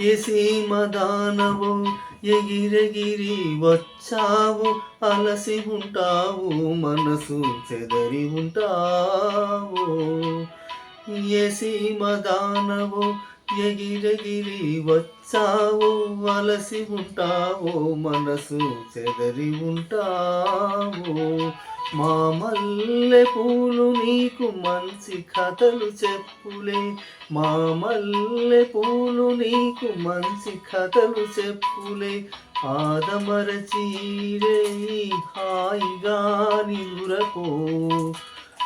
ఎసీమ దానవు ఎగిరెగిరి వచ్చావు అలసి ఉంటావు మనసు చెదరి ఉంటావు. ఎసీమ దానవు ఎగిరెగిరి వచ్చావు వలసి ఉంటావో మనసు చెదరి ఉంటావు. మా మల్లె పూలు నీకు మంచి కథలు చెప్పులే. మా మల్లె పూలు నీకు మంచి కథలు చెప్పులే. ఆదమరచీరే హాయిగా నిదురపో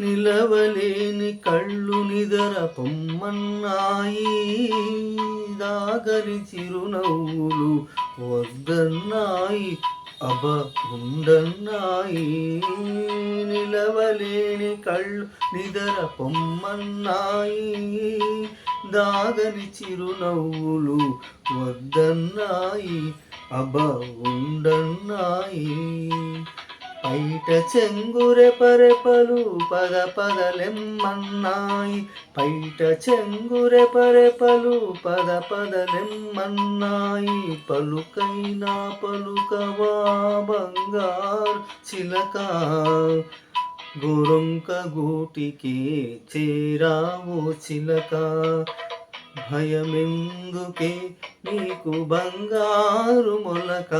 నిలవలేని కళ్ళు నిదర పొమ్మన్నాయి. దాగరి చిరునవ్వులు వద్దన్నాయి. అబ ఉండన్నాయి నిలవలేని కళ్ళు నిదర పొమ్మన్నాయి. దాగని చిరునవ్వులు వద్దన్నాయి. అబ ఉండన్నాయి పైట చెంగురె పరెపలు పద పదలెమ్మన్నాయి పైట చెంగురె పరెపలు పద పదలెమ్మన్నాయి పలుకైనా పలుకవా బంగారు చిలక గోరొంక గూటికి చేరావు చిలక. భయమెందుకే నీకు బంగారు మొలక.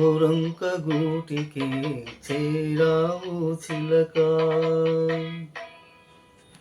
గోరంక గూటికి చేరావు చిలక.